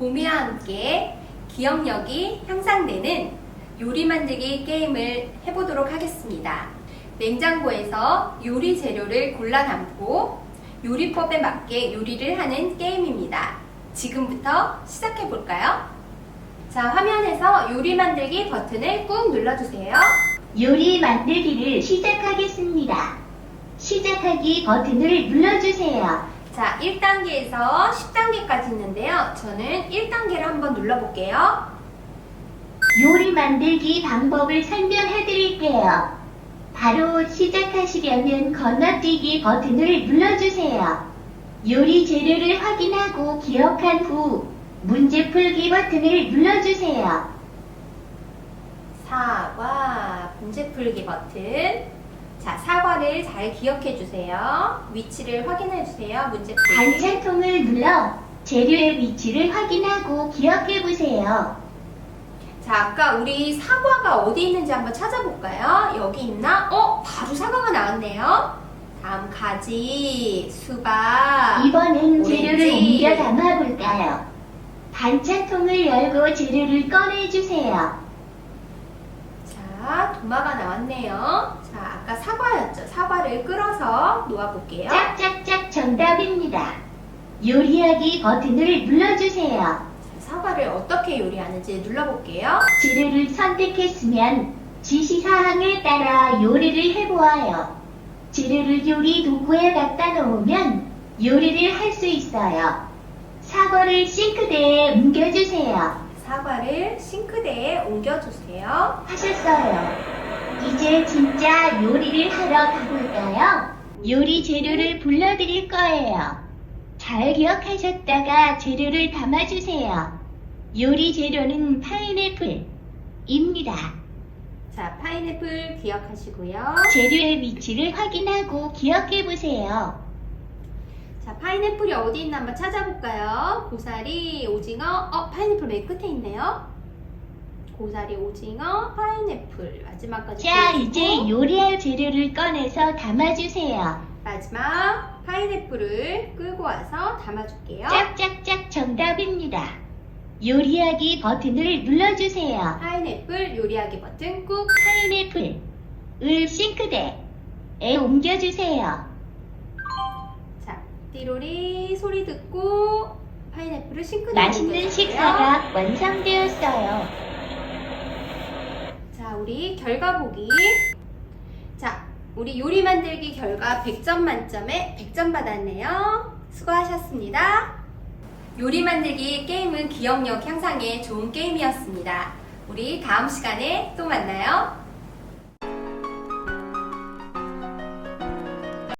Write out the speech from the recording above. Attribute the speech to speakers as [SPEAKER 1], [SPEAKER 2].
[SPEAKER 1] 봄이와 함께 기억력이 향상되는 요리 만들기 게임을 해보도록 하겠습니다. 냉장고에서 요리 재료를 골라 담고 요리법에 맞게 요리를 하는 게임입니다. 지금부터 시작해 볼까요? 자, 화면에서 요리 만들기 버튼을 꾹 눌러주세요.
[SPEAKER 2] 요리 만들기를 시작하겠습니다. 시작하기 버튼을 눌러주세요.
[SPEAKER 1] 자, 1단계에서 10단계까지 있는데요. 저는 1단계를 한번 눌러볼게요.
[SPEAKER 2] 요리 만들기 방법을 설명해 드릴게요. 바로 시작하시려면 건너뛰기 버튼을 눌러주세요. 요리 재료를 확인하고 기억한 후 문제 풀기 버튼을 눌러주세요.
[SPEAKER 1] 사과, 문제 풀기 버튼. 자, 사과를 잘 기억해 주세요. 위치를 확인해 주세요. 문제.
[SPEAKER 2] 반찬통을 눌러 재료의 위치를 확인하고 기억해 보세요.
[SPEAKER 1] 자, 아까 우리 사과가 어디 있는지 한번 찾아볼까요? 여기 있나? 어, 바로 사과가 나왔네요. 다음 가지, 수박.
[SPEAKER 2] 이번엔 재료를. 옮겨 담아 볼까요? 반찬통을 열고 재료를 꺼내 주세요.
[SPEAKER 1] 자, 도마가 나왔네요. 자, 아까 사과였죠? 사과를 끌어서 놓아볼게요.
[SPEAKER 2] 짝짝짝 정답입니다. 요리하기 버튼을 눌러주세요.
[SPEAKER 1] 자, 사과를 어떻게 요리하는지 눌러볼게요.
[SPEAKER 2] 재료를 선택했으면 지시사항에 따라 요리를 해보아요. 재료를 요리 도구에 갖다 놓으면 요리를 할 수 있어요. 사과를 싱크대에 옮겨주세요.
[SPEAKER 1] 사과를 싱크대에 옮겨주세요.
[SPEAKER 2] 하셨어요. 이제 진짜 요리를 하러 가볼까요? 요리 재료를 불러드릴 거예요. 잘 기억하셨다가 재료를 담아주세요. 요리 재료는 파인애플입니다.
[SPEAKER 1] 자, 파인애플 기억하시고요.
[SPEAKER 2] 재료의 위치를 확인하고 기억해보세요.
[SPEAKER 1] 자, 파인애플이 어디 있나 한번 찾아볼까요? 고사리, 오징어, 어, 파인애플 맨 끝에 있네요. 고사리, 오징어, 파인애플. 마지막까지.
[SPEAKER 2] 자,
[SPEAKER 1] 보여주고,
[SPEAKER 2] 이제 요리할 재료를 꺼내서 담아주세요.
[SPEAKER 1] 마지막 파인애플을 끌고 와서 담아줄게요.
[SPEAKER 2] 짝짝짝 정답입니다. 요리하기 버튼을 눌러주세요.
[SPEAKER 1] 파인애플 요리하기 버튼 꾹.
[SPEAKER 2] 파인애플 을 싱크대에 옮겨주세요.
[SPEAKER 1] 자, 띠로리 소리 듣고 파인애플을 싱크대에
[SPEAKER 2] 맛있는
[SPEAKER 1] 옮겨줄게요.
[SPEAKER 2] 식사가 완성되었어요.
[SPEAKER 1] 자, 우리 결과 보기. 자, 우리 요리 만들기 결과 100점 만점에 100점 받았네요. 수고하셨습니다. 요리 만들기 게임은 기억력 향상에 좋은 게임이었습니다. 우리 다음 시간에 또 만나요.